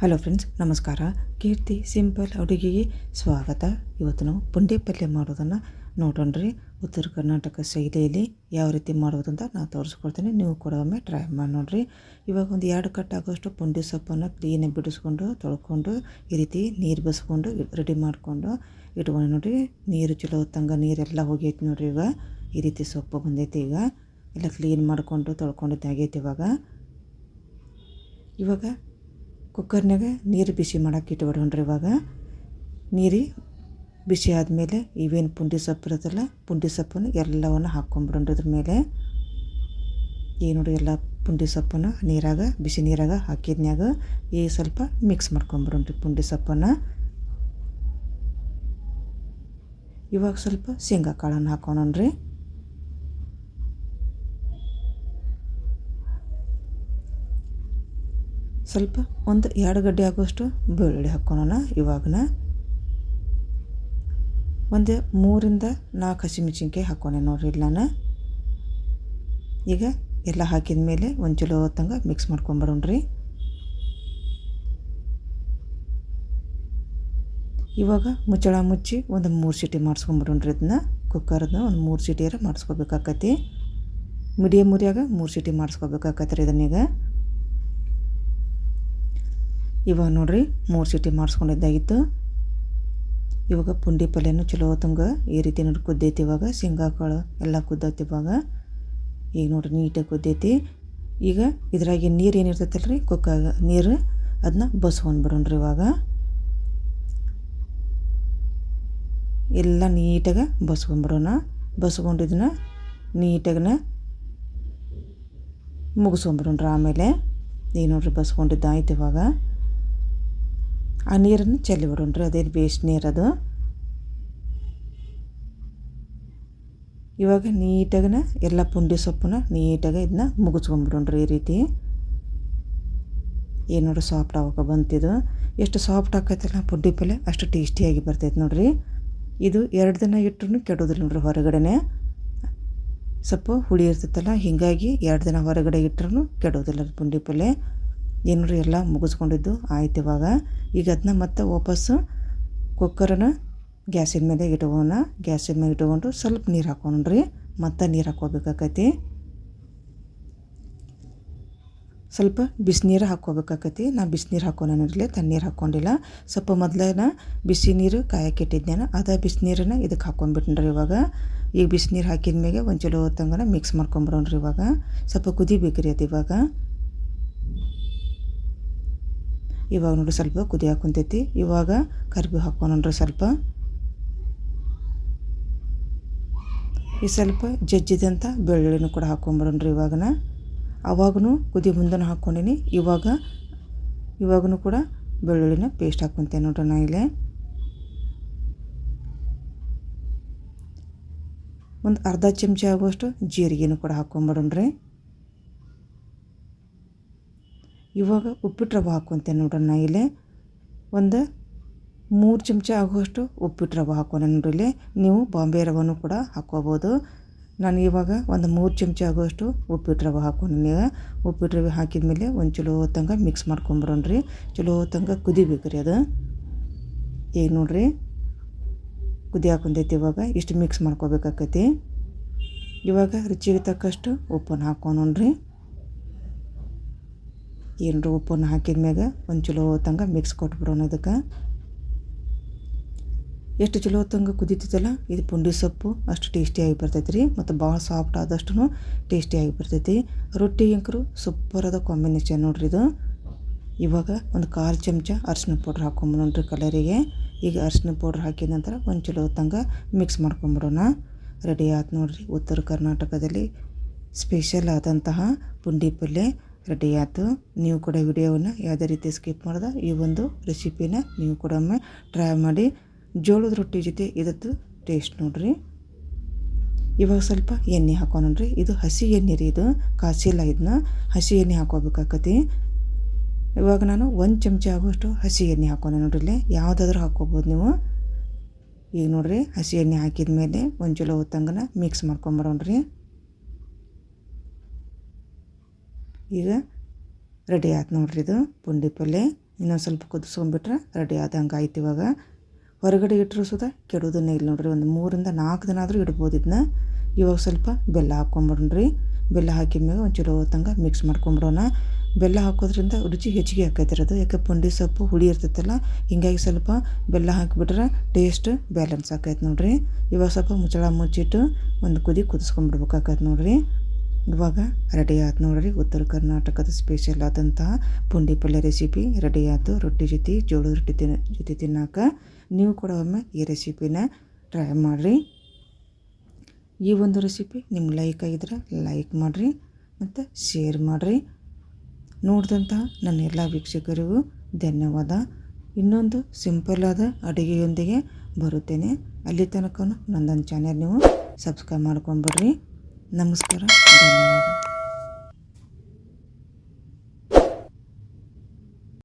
Hello friends, ನಮಸ್ಕಾರ. ಕೀರ್ತಿ simple ಅಡುಗೆಗೆ ಸ್ವಾಗತ. ಇವತ್ತು ನಾವು ಪುಂಡಿ ಪಲ್ಯ ಮಾಡೋದನ್ನು ನೋಡೋಣ್ರಿ. ಉತ್ತರ ಕರ್ನಾಟಕ ಶೈಲಿಯಲ್ಲಿ ಯಾವ ರೀತಿ ಮಾಡೋದು ಅಂತ ನಾನು ತೋರಿಸ್ಕೊಡ್ತೀನಿ. ನೀವು ಕೂಡ ಒಮ್ಮೆ ಟ್ರೈ ಮಾಡಿ ನೋಡಿರಿ. ಇವಾಗ ಒಂದು ಎರಡು ಕಟ್ ಆಗೋಷ್ಟು ಪುಂಡಿ ಸೊಪ್ಪನ್ನು ಕ್ಲೀನಾಗಿ ಬಿಡಿಸ್ಕೊಂಡು, ತೊಳ್ಕೊಂಡು, ಈ ರೀತಿ ನೀರು ಬಸ್ಕೊಂಡು ರೆಡಿ ಮಾಡಿಕೊಂಡು ಇಟ್ಕೊಂಡು ನೋಡಿರಿ. ನೀರು ಚಲೋ ತಂಗ ನೀರೆಲ್ಲ ಹೋಗೈತೆ ನೋಡಿರಿ ಈಗ. ಈ ರೀತಿ ಸೊಪ್ಪು ಬಂದೈತಿ ಈಗ. ಎಲ್ಲ ಕ್ಲೀನ್ ಮಾಡಿಕೊಂಡು ತೊಳ್ಕೊಂಡು ಆಗೈತಿ ಇವಾಗ. ಇವಾಗ ಕುಕ್ಕರ್ನಾಗ ನೀರು ಬಿಸಿ ಮಾಡಕ್ಕೆ ಇಟ್ಬಿಡೋಣ್ರಿ ಇವಾಗ. ನೀರು ಬಿಸಿ ಆದಮೇಲೆ ಇವೇನು ಪುಂಡಿ ಸೊಪ್ಪು ಇರುತ್ತಲ್ಲ, ಪುಂಡಿ ಸೊಪ್ಪನ್ನು ಎಲ್ಲವನ್ನು ಹಾಕ್ಕೊಂಬಿಡೋಣ್ರಿ ಇದ್ರ ಮೇಲೆ. ಈಗ ನೋಡಿ ಎಲ್ಲ ಪುಂಡಿ ಸೊಪ್ಪನ್ನು ನೀರಾಗ, ಬಿಸಿ ನೀರಾಗ ಹಾಕಿದ್ನ್ಯಾಗ ಈ ಸ್ವಲ್ಪ ಮಿಕ್ಸ್ ಮಾಡ್ಕೊಂಬಿಡೋಣ್ರಿ ಪುಂಡಿ ಸೊಪ್ಪನ್ನು. ಇವಾಗ ಸ್ವಲ್ಪ ಶೇಂಗಾ ಕಾಳನ್ನು ಹಾಕೋಣನ್ರಿ ಸ್ವಲ್ಪ ಒಂದು ಎರಡು ಗಡ್ಡೆ ಆಗುವಷ್ಟು ಬೆಳ್ಳುಳ್ಳಿ ಹಾಕ್ಕೊಳೋಣ ಇವಾಗನ. ಒಂದು ಮೂರಿಂದ ನಾಲ್ಕು ಹಸಿಮೆಣಸಿನ್ಕಾಯಿ ಹಾಕ್ಕೊಂಡೆ ನೋಡ್ರಿ ನಾನು ಈಗ ಎಲ್ಲ ಹಾಕಿದ ಮೇಲೆ ಒಂದು ಚಲೋ ಹೊತ್ತಂಗೆ ಮಿಕ್ಸ್ ಮಾಡ್ಕೊಂಬಿಡೋಣ್ರಿ ಇವಾಗ ಮುಚ್ಚಳ ಮುಚ್ಚಿ ಒಂದು ಮೂರು ಸೀಟಿ ಮಾಡಿಸ್ಕೊಂಬಿಡೋಣ್ರಿ ಇದನ್ನ ಕುಕ್ಕರ್ನ ಒಂದು ಮೂರು ಸೀಟಿಯಾರ ಮಾಡಿಸ್ಕೋಬೇಕಾಕತಿ. ಮೀಡಿಯಮ್ ಉರಿಯಾಗ ಮೂರು ಸೀಟಿ ಮಾಡಿಸ್ಕೋಬೇಕಾಕತ್ರಿ ಇದನ್ನೀಗ. ಇವಾಗ ನೋಡ್ರಿ ಮೂರು ಸಿಟಿ ಮಾಡಿಸ್ಕೊಂಡಿದ್ದಾಗಿತ್ತು. ಇವಾಗ ಪುಂಡಿ ಪಲ್ಯನೂ ಚಲೋ ತುಂಬ ಈ ರೀತಿ ನೋಡಿ ಕುದ್ದೈತಿ ಇವಾಗ. ಶೇಂಗಾ ಕಾಳು ಎಲ್ಲ ಕುದ್ದೈತಿ ಇವಾಗ. ಈಗ ನೋಡ್ರಿ ನೀಟಾಗಿ ಕುದ್ದೈತಿ. ಈಗ ಇದ್ರಾಗೆ ನೀರು ಏನಿರ್ತೈತಲ್ಲ ರೀ ಕುಕ್ಕಾಗ ನೀರು. ಅದನ್ನ ಬಸ್ಕೊಂಡ್ಬಿಡೋಣ್ರಿ ಇವಾಗ. ಎಲ್ಲ ನೀಟಾಗಿ ಬಸ್ಕೊಂಡ್ಬಿಡೋಣ ಬಸ್ಕೊಂಡಿದ್ದನ್ನ ನೀಟಾಗನ ಮುಗಿಸ್ಕೊಂಬಿಡೋಣ್ರಿ ಆಮೇಲೆ. ಈಗ ನೋಡ್ರಿ ಬಸ್ಕೊಂಡಿದ್ದಾಯ್ತು ಇವಾಗ. ಆ ನೀರನ್ನು ಚೆಲ್ಲಿ ಬಿಡೋಣ್ರಿ ಅದೇನು ಬೇಸ್ಟ್ ನೀರದು ಇವಾಗ ನೀಟಾಗನ ಎಲ್ಲ ಪುಂಡಿ ಸೊಪ್ಪನ್ನ ನೀಟಾಗಿ ಇದನ್ನ ಮುಗಿಸ್ಕೊಂಬಿಡೋಣ್ರಿ ಈ ರೀತಿ. ಏನು ಸಾಫ್ಟ್ ಆಗೋಕೆ ಬಂತಿದು. ಎಷ್ಟು ಸಾಫ್ಟ್ ಆಕೈತಲ್ಲ ಪುಂಡಿ ಪಲ್ಯ, ಅಷ್ಟು ಟೇಸ್ಟಿಯಾಗಿ ಬರ್ತೈತೆ ನೋಡ್ರಿ. ಇದು ಎರಡು ದಿನ ಇಟ್ಟರು ಕೆಡೋದಿಲ್ಲ ನೋಡ್ರಿ ಹೊರಗಡೆನೆ. ಸ್ವಲ್ಪ ಹುಳಿ ಇರ್ತೈತಲ್ಲ, ಹೀಗಾಗಿ ಎರಡು ದಿನ ಹೊರಗಡೆ ಇಟ್ಟರು ಕೆಡೋದಿಲ್ಲ ಪುಂಡಿ ಪಲ್ಯ. ಏನು ರೀ ಎಲ್ಲ ಮುಗಿಸ್ಕೊಂಡಿದ್ದು? ಆಯ್ತು ಇವಾಗ. ಈಗ ಅದನ್ನ ಮತ್ತೆ ವಾಪಸ್ಸು ಕುಕ್ಕರನ್ನ ಗ್ಯಾಸಿನ ಮೇಲೆ ಇಟ್ಕೋಣ ಗ್ಯಾಸಿನ ಮೇಲೆ ಇಟ್ಕೊಂಡು ಸ್ವಲ್ಪ ನೀರು ಹಾಕೊಂಡ್ರಿ ಮತ್ತೆ ನೀರು ಹಾಕ್ಕೋಬೇಕಾಕತಿ. ಸ್ವಲ್ಪ ಬಿಸಿನೀರು ಹಾಕ್ಕೋಬೇಕಾಕತಿ. ನಾ ಬಿಸಿನೀರು ಹಾಕೊಂಡಿರಲಿ ತಣ್ಣೀರು ಹಾಕ್ಕೊಂಡಿಲ್ಲ. ಸ್ವಲ್ಪ ಮೊದಲೇನ ಬಿಸಿ ನೀರು ಕಾಯಕ್ಕೆ ಇಟ್ಟಿದ್ದೇನೆ ಅದ ಬಿಸಿನೀರನ್ನ ಇದಕ್ಕೆ ಹಾಕ್ಕೊಂಡ್ಬಿಟ್ನ್ರಿ ಇವಾಗ. ಈಗ ಬಿಸಿನೀರು ಹಾಕಿದ ಮೇಲೆ ಒಂದು ಚಲೋ ಹೊತ್ತಂಗನ ಮಿಕ್ಸ್ ಮಾಡ್ಕೊಂಬಿಡೋಣ್ರಿ ಇವಾಗ. ಸ್ವಲ್ಪ ಕುದಿಬೇಕ್ರಿ ಅದು ಇವಾಗ. ಇವಾಗ ನೋಡಿ ಸ್ವಲ್ಪ ಕುದಿ ಕುಂತೈತಿ. ಇವಾಗ ಕರಿಬೇವು ನೋಡ್ರಿ ಸ್ವಲ್ಪ. ಈ ಸ್ವಲ್ಪ ಜಜ್ಜಿದಂಥ ಬೆಳ್ಳುಳ್ಳಿನೂ ಕೂಡ ಹಾಕ್ಕೊಂಬರೋಣ್ರಿ ಇವಾಗನ. ಅವಾಗೂ ಕುದಿ ಮುಂದೆ ಹಾಕ್ಕೊಂಡಿನಿ ಇವಾಗ ಇವಾಗೂ ಕೂಡ ಬೆಳ್ಳುಳ್ಳಿನ ಪೇಸ್ಟ್ ಹಾಕ್ಕೊಂತೇನೆ ನೋಡ್ರಿ ನಾ ಇಲ್ಲೇ. ಒಂದು ಅರ್ಧ ಚಮಚ ಆಗುವಷ್ಟು ಜೀರಿಗೆನೂ ಕೂಡ ಹಾಕ್ಕೊಂಬಿಡೋಣ್ರಿ ಇವಾಗ ಉಪ್ಪಿಟ್ಟು ರವೆ ಹಾಕೊಂತೆ ನೋಡೋಣ ಇಲ್ಲಿ. ಒಂದು ಮೂರು ಚಮಚ ಆಗುವಷ್ಟು ಉಪ್ಪಿಟ್ಟು ರವೆ ಹಾಕೋಣ ನೋಡ್ರಿ ಇಲ್ಲಿ. ನೀವು ಬಾಂಬೆ ರವನು ಕೂಡ ಹಾಕ್ಕೋಬೋದು ನಾನು ಇವಾಗ ಒಂದು ಮೂರು ಚಮಚ ಆಗುವಷ್ಟು ಉಪ್ಪಿಟ್ಟು ರವೆ ನೀವು. ಉಪ್ಪಿಟ್ಟು ರವೆ ಹಾಕಿದ ಮೇಲೆ ಒಂದು ಚಲೋ ತಂಗ ಮಿಕ್ಸ್ ಮಾಡ್ಕೊಂಬರೋಣ್ರಿ ಚಲೋ ತಂಗ ಕುದಿಬೇಕು ರೀ ಅದು. ಈಗ ನೋಡ್ರಿ? ಕುದಿ ಹಾಕೊಂಡೈತಿ ಇವಾಗ. ಇಷ್ಟು ಮಿಕ್ಸ್ ಮಾಡ್ಕೋಬೇಕಾಕೈತಿ. ಇವಾಗ ರುಚಿಗೆ ತಕ್ಕಷ್ಟು ಉಪ್ಪನ್ನು ಹಾಕ್ಕೊಂಡ್ರಿ ಏನರ ಉಪ್ಪನ್ನು ಹಾಕಿದ ಮ್ಯಾಗ ಒಂದು ಚಲೋ ತಂಗ ಮಿಕ್ಸ್ ಕೊಟ್ಬಿಡೋಣ ಅದಕ್ಕೆ. ಎಷ್ಟು ಚಲೋ ತಂಗ ಕುದೀತೈತಲ್ಲ, ಇದು ಪುಂಡಿ ಸೊಪ್ಪು, ಅಷ್ಟು ಟೇಸ್ಟಿಯಾಗಿ ಬರ್ತೈತೆ ರೀ ಮತ್ತು ಭಾಳ ಸಾಫ್ಟ್ ಆದಷ್ಟು ಟೇಸ್ಟಿಯಾಗಿ ಬರ್ತೈತಿ. ರೊಟ್ಟಿ ಹೆಂಕರು ಸೂಪರ್ ಅದ ಕಾಂಬಿನೇಷನ್ ನೋಡ್ರಿ ಇದು. ಇವಾಗ ಒಂದು ಕಾಲು ಚಮಚ ಅರಿಶಿನ ಪೌಡ್ರ್ ಹಾಕೊಂಬಿಡೋಣ್ರಿ ಕಲರಿಗೆ ಈಗ ಅರ್ಶಿನ ಪೌಡ್ರ್ ಹಾಕಿದ ನಂತರ ಒಂದು ಚಲೋ ತಂಗ ಮಿಕ್ಸ್ ಮಾಡ್ಕೊಂಬಿಡೋಣ. ರೆಡಿ ಆಯ್ತು ನೋಡ್ರಿ, ಉತ್ತರ ಕರ್ನಾಟಕದಲ್ಲಿ ಸ್ಪೆಷಲ್ ಆದಂತಹ ಪುಂಡಿ ಪಲ್ಯ. ರೆಡಿ ಆಯಿತು. ನೀವು ಕೂಡ ವಿಡಿಯೋವನ್ನು ಯಾವುದೇ ರೀತಿ ಸ್ಕಿಪ್ ಮಾಡ್ದೆ, ಈ ಒಂದು ರೆಸಿಪಿನ ನೀವು ಕೂಡ ಒಮ್ಮೆ ಟ್ರೈ ಮಾಡಿ. ಜೋಳದ ರೊಟ್ಟಿ ಜೊತೆ ಇದತ್ತು ಟೇಸ್ಟ್ ನೋಡಿರಿ. ಇವಾಗ ಸ್ವಲ್ಪ ಎಣ್ಣೆ ಹಾಕೋಣ್ರಿ ಇದು ಹಸಿ ಎಣ್ಣೆ ರೀ ಇದು, ಕಾಸಿಲ್ಲ ಇದನ್ನ ಹಸಿ ಎಣ್ಣೆ ಹಾಕೋಬೇಕಾಕತಿ. ಇವಾಗ ನಾನು ಒಂದು ಚಮಚ ಆಗುವಷ್ಟು ಹಸಿ ಎಣ್ಣೆ ಹಾಕೋಣ ನೋಡ್ರಿ ಇಲ್ಲಿ. ಯಾವುದಾದ್ರೂ ಹಾಕೋಬೋದು ನೀವು. ಈಗ ನೋಡ್ರಿ, ಹಸಿ ಎಣ್ಣೆ ಹಾಕಿದ ಮೇಲೆ ಒಂದು ಚಲೋ ಹೊತ್ತಂಗನ ಮಿಕ್ಸ್ ಮಾಡ್ಕೊಂಬರೋಣ್ರಿ ಈಗ ರೆಡಿ ಆಯ್ತು ನೋಡ್ರಿ ಇದು ಪುಂಡಿ ಪಲ್ಯ ಇನ್ನೊಂದು ಸ್ವಲ್ಪ ಕುದಿಸ್ಕೊಂಡ್ಬಿಟ್ರೆ ರೆಡಿ ಆದಂಗೆ ಆಯ್ತು ಇವಾಗ. ಹೊರಗಡೆ ಇಟ್ಟರು ಸುದ ಕೆಡೋದನ್ನೇ ಇಲ್ಲ ನೋಡ್ರಿ. ಒಂದು ಮೂರಿಂದ ನಾಲ್ಕು ದಿನ ಆದರೂ ಇಡ್ಬೋದು ಇದನ್ನ ಇವಾಗ ಸ್ವಲ್ಪ ಬೆಲ್ಲ ಹಾಕ್ಕೊಂಬಿಡ್ರಿ ಬೆಲ್ಲ ಹಾಕಿದ್ಮ್ಯಾಗ ಒಂದು ಚಲೋ ಹೊತ್ತಂಗೆ ಮಿಕ್ಸ್ ಮಾಡ್ಕೊಂಬಿಡೋಣ. ಬೆಲ್ಲ ಹಾಕೋದ್ರಿಂದ ರುಚಿ ಹೆಚ್ಚಿಗೆ ಹಾಕೈತಿರೋದು ಯಾಕೆ ಪುಂಡಿ ಸೊಪ್ಪು ಹುಳಿ ಇರ್ತೈತಲ್ಲ, ಹಿಂಗಾಗಿ ಸ್ವಲ್ಪ ಬೆಲ್ಲ ಹಾಕಿಬಿಟ್ರೆ ಟೇಸ್ಟ್ ಬ್ಯಾಲೆನ್ಸ್ ಆಕೈತೆ ನೋಡ್ರಿ. ಇವಾಗ ಸ್ವಲ್ಪ ಮುಚ್ಚಳ ಮುಚ್ಚಿಟ್ಟು ಒಂದು ಕುದಿ ಕುದಿಸ್ಕೊಂಬಿಡ್ಬೇಕಾಗತ್ತೆ ನೋಡ್ರಿ. ಇವಾಗ ರೆಡಿ ಆಯ್ತು ನೋಡ್ರಿ ಉತ್ತರ ಕರ್ನಾಟಕದ ಸ್ಪೆಷಲ್ ಆದಂತಹ ಪುಂಡಿ ಪಲ್ಯ ರೆಸಿಪಿ ರೆಡಿ ಆಯ್ತು ರೊಟ್ಟಿ ಜೊತೆ, ಜೋಳದ ರೊಟ್ಟಿ ತಿನ್ನ ಜೊತೆ ತಿನ್ನೋಕೆ ನೀವು ಕೂಡ ಒಮ್ಮೆ ಈ ರೆಸಿಪಿನ ಟ್ರೈ ಮಾಡಿರಿ. ಈ ಒಂದು ರೆಸಿಪಿ ನಿಮ್ಗೆ ಲೈಕ್ ಆಗಿದ್ರೆ ಲೈಕ್ ಮಾಡಿರಿ ಮತ್ತು ಶೇರ್ ಮಾಡಿರಿ. ನೋಡಿದಂತಹ ನನ್ನ ಎಲ್ಲ ವೀಕ್ಷಕರಿಗೂ ಧನ್ಯವಾದ. ಇನ್ನೊಂದು ಸಿಂಪಲ್ಲಾದ ಅಡುಗೆಯೊಂದಿಗೆ ಬರುತ್ತೇನೆ. ಅಲ್ಲಿ ತನಕ ನನ್ನೊಂದು ಚಾನೆಲ್ ನೀವು ಸಬ್ಸ್ಕ್ರೈಬ್ ಮಾಡ್ಕೊಂಬಿಡ್ರಿ ನಮಸ್ಕಾರ ಧನ್ಯವಾದ